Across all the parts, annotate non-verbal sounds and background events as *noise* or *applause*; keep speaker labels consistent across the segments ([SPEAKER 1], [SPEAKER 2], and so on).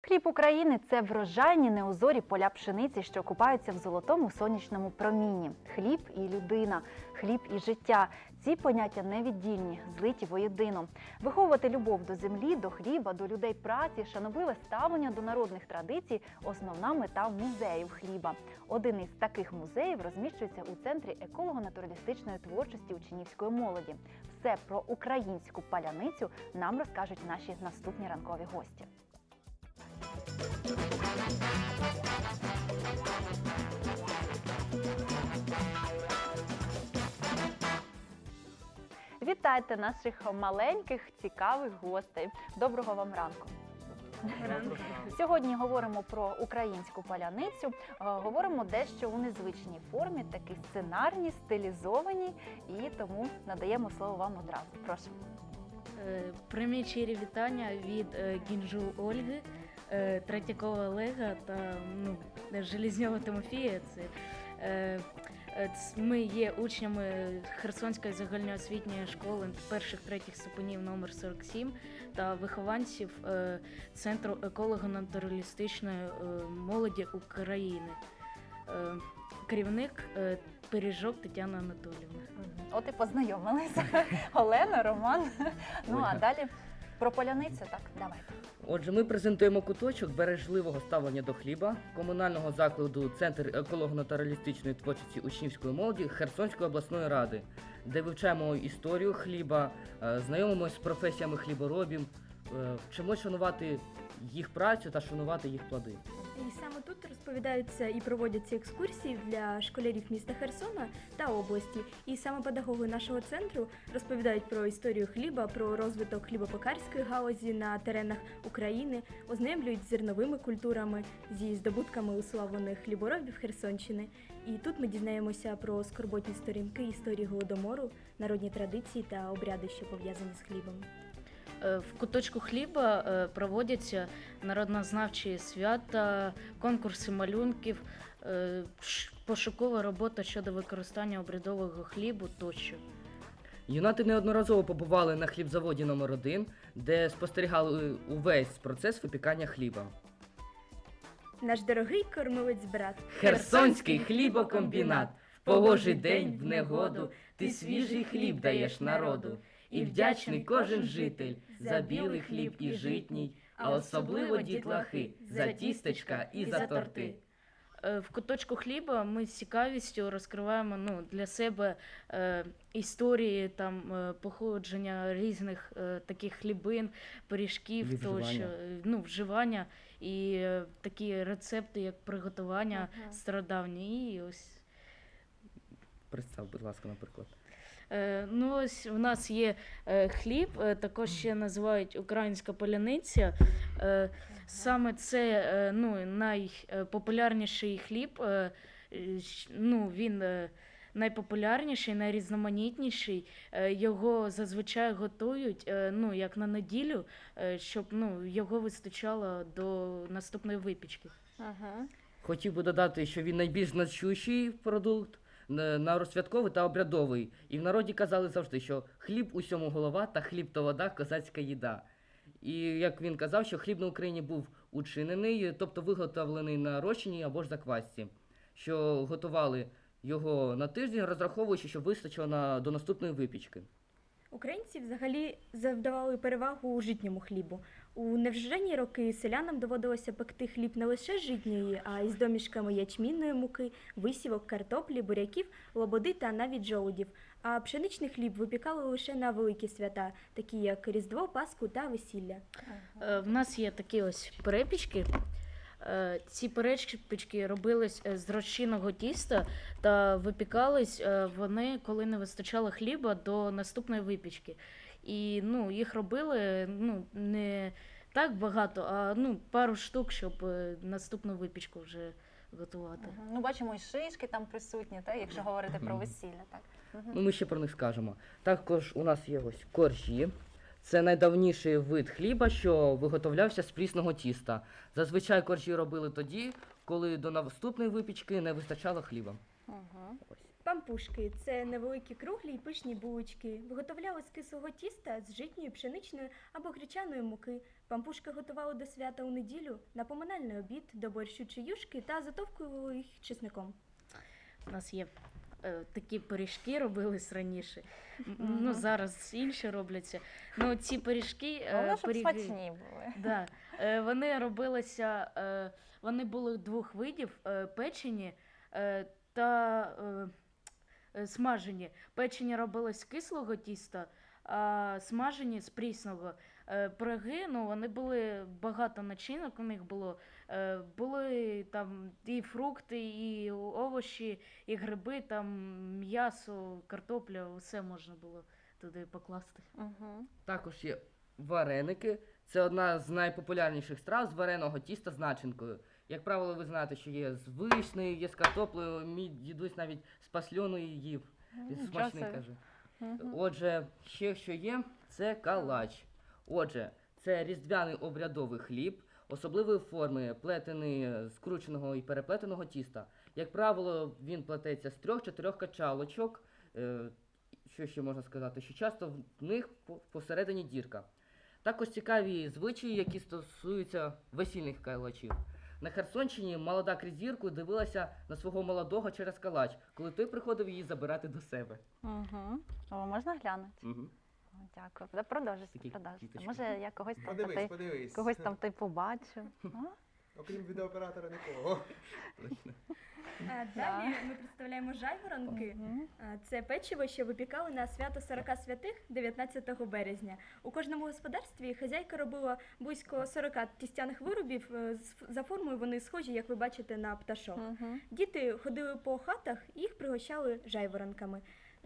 [SPEAKER 1] Хліб України це врожайні неозорі поля пшениці, що купаються в золотому сонячному промінні. Хліб і людина, хліб і життя. Ці поняття невіддільні, злиті воєдино. Виховувати любов до землі, до хліба, до людей праці, шанобливе ставлення до народних традицій основна мета музеїв хліба. Один із таких музеїв розміщується у центрі еколого-натуралістичної творчості учнівської молоді. Все про українську паляницю нам розкажуть наші наступні ранкові гості. Вітайте наших маленьких цікавих гостей. Доброго вам ранку. Сьогодні говоримо про українську паляницю. Е, Говоримо дещо у незвичній формі, такі сценарні, стилізовані, і тому надаємо слово вам одразу. Прошу.
[SPEAKER 2] Е, Прямі щирі вітання від е, Гінжу Ольги, Третьякова Олега та ну, Желізньова Тимофія. Це, е, е, ми є учнями Херсонської загальноосвітньої школи перших третіх ступенів номер 47 та вихованців е, Центру еколого-натуралістичної е, молоді України. Е, Керівник е, Пиріжок Тетяна Анатолівна.
[SPEAKER 1] От і познайомилися. *laughs* Олена, Роман. Ну а далі про поляниця так, давайте.
[SPEAKER 3] Отже, ми презентуємо куточок бережливого ставлення до хліба комунального закладу Центр еколого-натуралістичної творчості учнівської молоді Херсонської обласної ради, де вивчаємо історію хліба, е, знайомимося з професіями хліборобів, е, вчимось шанувати їх працю та шанувати їх плоди.
[SPEAKER 4] І саме тут розповідаються і проводяться екскурсії для школярів міста Херсона та області. І саме педагоги нашого центру розповідають про історію хліба, про розвиток хлібопекарської галузі на теренах України, ознайомлюють з зерновими культурами, зі здобутками уславлених хліборобів Херсонщини. І тут ми дізнаємося про скорботні сторінки історії голодомору, народні традиції та обряди, що пов'язані з хлібом.
[SPEAKER 2] Е, В куточку хліба е, проводяться народнознавчі свята, конкурси малюнків, е, пошукова робота щодо використання обрядового хлібу тощо.
[SPEAKER 3] Юнати неодноразово побували на хлібзаводі номер 1 де спостерігали увесь процес випікання хліба.
[SPEAKER 4] Наш дорогий кормилець брат.
[SPEAKER 3] Херсонський хлібокомбінат. В погожий день в негоду ти свіжий хліб даєш народу. І вдячний кожен житель за білий хліб і житній, а особливо дітлахи за тістечка і за торти.
[SPEAKER 2] Е, В куточку хліба ми з цікавістю розкриваємо ну, для себе е, історії там, е, походження різних е, таких хлібин, пиріжків, тощо, ну, вживання і е, такі рецепти, як приготування
[SPEAKER 1] Ага.
[SPEAKER 2] стародавні. І ось
[SPEAKER 3] Представ, будь ласка, наприклад.
[SPEAKER 2] Е, ну, ось у нас є е, хліб, е, також ще називають українська поляниця. Саме це ну, найпопулярніший хліб. Ну, він найпопулярніший, найрізноманітніший. Його зазвичай готують ну, як на неділю, щоб ну, його вистачало до наступної випічки.
[SPEAKER 1] Угу.
[SPEAKER 3] Хотів би додати, що він найбільш значущий продукт е, наросвятковий та обрядовий. І в народі казали завжди, що хліб усьому голова та хліб то вода козацька їда. І як він казав, що хліб на Україні був учинений, тобто виготовлений на розчині або ж заквасці, що готували його на тиждень, розраховуючи, що вистачило на, до наступної випічки.
[SPEAKER 4] Українці взагалі завдавали перевагу житньому хлібу. У невжені роки селянам доводилося пекти хліб не лише житньої, а й з домішками ячмінної муки, висівок, картоплі, буряків, лободи та навіть жолудів. А пшеничний хліб випікали лише на великі свята, такі як Різдво, Пасху та весілля.
[SPEAKER 2] Е, В нас є такі ось перепічки. Е, Ці перепічки робились е, з розчинного тіста та випікались вони, коли не вистачало хліба до наступної випічки. І ну, їх робили ну, не так багато, а ну, пару штук, щоб е, наступну випічку вже готувати.
[SPEAKER 1] Ну, бачимо, і шишки там присутні, так, якщо говорити про
[SPEAKER 3] Мгм.
[SPEAKER 1] весілля. Так. Мгм.
[SPEAKER 3] Ну, ми ще про них скажемо. Також у нас є ось коржі. Це найдавніший вид хліба, що виготовлявся з прісного тіста. Зазвичай коржі робили тоді, коли до наступної випічки не вистачало хліба.
[SPEAKER 1] Угу.
[SPEAKER 3] Ось.
[SPEAKER 4] Пампушки це невеликі круглі й пишні булочки. Виготовляли з кислого тіста з житньої, пшеничної або гречаної муки. Пампушки готували до свята у неділю на поминальний обід, до борщу чи юшки та затовкували їх чесником.
[SPEAKER 2] У нас є е, такі пиріжки робились раніше. Ну, зараз інші робляться. Ну, ці пиріжки. е,
[SPEAKER 1] Головне, щоб
[SPEAKER 2] пиріги-
[SPEAKER 1] смачні були.
[SPEAKER 2] Да. Е, вони робилися, е, вони були двох видів: е, печені е, та е, смажені. Печені робились з кислого тіста, а смажені з прісного. Е, пироги, ну, вони були багато начинок, у них було. Е, були там і фрукти, і овочі, і гриби, там м'ясо, картопля, все можна було туди покласти.
[SPEAKER 1] Угу.
[SPEAKER 3] Також є вареники. Це одна з найпопулярніших страв з вареного тіста з начинкою. Як правило, ви знаєте, що є з вишнею, є з картоплею. Мій дідусь навіть з пасльоною їв. Він смачний каже. Отже, ще що є, це калач. Отже, це різдвяний обрядовий хліб, особливої форми, плетений з крученого і переплетеного тіста. Як правило, він плететься з трьох-чотирьох качалочок. Е, Що ще можна сказати? Що часто в них по- посередині дірка. Також цікаві звичаї, які стосуються весільних калачів. На Херсонщині молода крізірку дивилася на свого молодого через калач, коли той приходив її забирати до себе.
[SPEAKER 1] Угу. О, можна глянути?
[SPEAKER 3] Угу.
[SPEAKER 1] О, Дякую. Продовжуйся, Продовжуйте,
[SPEAKER 3] Такі
[SPEAKER 1] продовжуйте.
[SPEAKER 3] квіточки.
[SPEAKER 1] Може, я когось там
[SPEAKER 5] Подивись,
[SPEAKER 1] той,
[SPEAKER 5] подивись.
[SPEAKER 1] когось там ти побачив. *laughs* А?
[SPEAKER 5] Окрім відеооператора нікого.
[SPEAKER 4] А далі ми представляємо жайворонки. А, Це печиво, що випікали на свято 40 святих 19 березня. У кожному господарстві хазяйка робила близько 40 тістяних виробів. Е, з- За формою вони схожі, як ви бачите, на пташок. Діти ходили по хатах і їх пригощали жайворонками.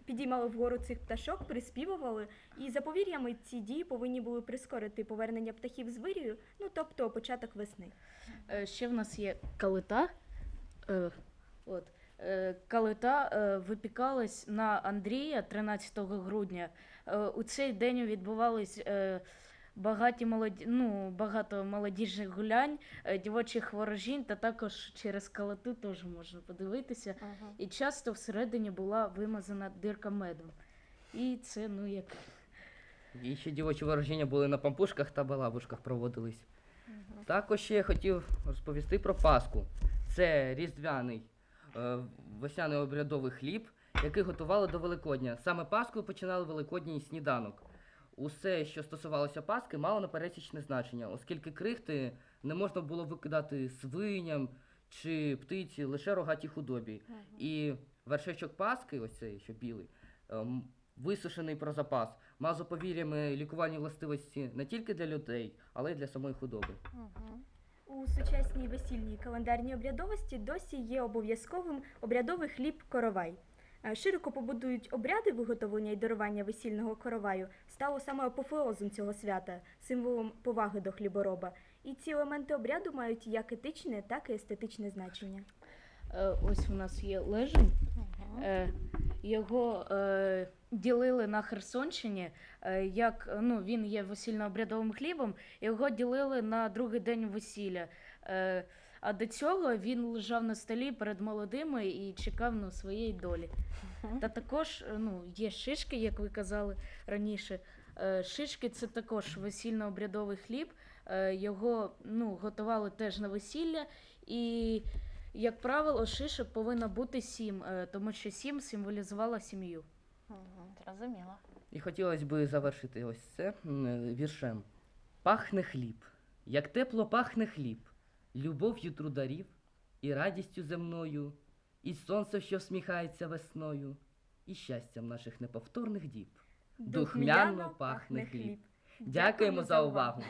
[SPEAKER 4] Підіймали вгору цих пташок, приспівували, і за повір'ями ці дії повинні були прискорити повернення птахів з вирію, ну тобто початок весни.
[SPEAKER 2] Е, Ще в нас є калита. Е, От. Е, Калита випікалась на Андрія 13 грудня. У цей день відбувались багаті молоді... ну, багато молодіжних гулянь, е, дівочих ворожінь, та також через калиту теж можна подивитися.
[SPEAKER 1] Мгм.
[SPEAKER 2] І часто всередині була вимазана дирка медом. І це, ну, як
[SPEAKER 3] І ще дівочі ворожіння були на пампушках та балабушках проводились. Також ще я хотів розповісти про Пасху. Це різдвяний е, весняний обрядовий хліб, який готували до Великодня. Саме Пасхою починали великодній сніданок. Усе, що стосувалося Пасхи, мало напересічне значення, оскільки крихти не можна було викидати свиням чи птиці, лише рогатій худобі. І вершечок Пасхи, ось цей, що білий, ем, висушений про запас, мав за повір'ями лікувальні властивості не тільки для людей, але й для самої худоби.
[SPEAKER 1] Мгм.
[SPEAKER 4] У сучасній весільній календарній обрядовості досі є обов'язковим обрядовий хліб коровай. Е, Широко побудують обряди виготовлення і дарування весільного короваю стало саме апофеозом цього свята, символом поваги до хлібороба. І ці елементи обряду мають як етичне, так і естетичне значення.
[SPEAKER 2] е, ось у нас є лежень. Е, Його е, ділили на Херсонщині, е, як ну, він є весільно-обрядовим хлібом, його ділили на другий день весілля. Е, а до цього він лежав на столі перед молодими і чекав ну, своєї долі. Та також ну, є шишки, як ви казали раніше. Е, Шишки це також весільно-обрядовий хліб. Е, Його ну, готували теж на весілля. І, як правило, шишок повинно бути сім, е, тому що сім символізувала сім'ю.
[SPEAKER 1] Зрозуміло.
[SPEAKER 3] І хотілося б завершити ось це віршем. Пахне хліб, як тепло пахне хліб, любов'ю трударів і радістю земною, і сонце, що всміхається весною, і щастям наших неповторних діб. Духмяно пахне хліб. Дякуємо за увагу.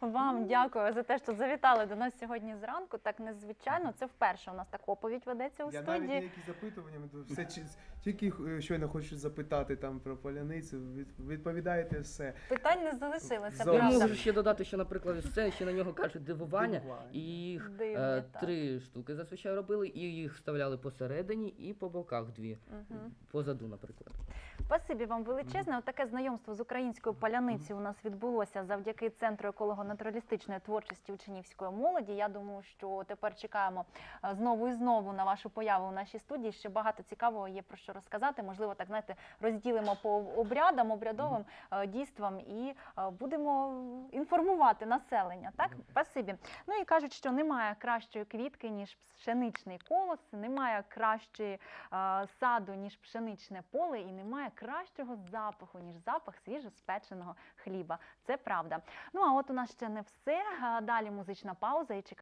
[SPEAKER 1] Вам дякую за те, що завітали до нас сьогодні зранку. Так незвичайно. Це вперше у нас так оповідь ведеться у
[SPEAKER 5] Я навіть
[SPEAKER 1] студії.
[SPEAKER 5] деякі запитування, ми тут все чи- тільки е, щойно хочу запитати там про поляницю, від- відповідаєте все.
[SPEAKER 1] Питань не залишилося,
[SPEAKER 5] Зовсім.
[SPEAKER 3] Я
[SPEAKER 1] правда.
[SPEAKER 3] можу ще додати, що, наприклад, це ще на нього кажуть дивування,
[SPEAKER 5] Дивування.
[SPEAKER 3] і їх
[SPEAKER 1] Дивні,
[SPEAKER 3] е,
[SPEAKER 1] так.
[SPEAKER 3] три штуки зазвичай робили, і їх вставляли посередині і по боках дві,
[SPEAKER 1] Мгм.
[SPEAKER 3] позаду, наприклад.
[SPEAKER 1] Спасибі вам величезне. Таке знайомство з українською паляницею у нас відбулося завдяки центру еколого-натуралістичної творчості учнівської молоді. Я думаю, що тепер чекаємо е, знову і знову на вашу появу у нашій студії. Ще багато цікавого є про що розказати. Можливо, так знаєте, розділимо по обрядам, обрядовим е, дійствам і е, будемо інформувати населення. Так, спасибі. Ну і кажуть, що немає кращої квітки ніж пшеничний колос, немає кращої саду ніж пшеничне поле, і немає кращого запаху ніж запах свіжоспеченого хліба. Це правда. Ну а от у нас ще не все. Далі музична пауза і чекаємо.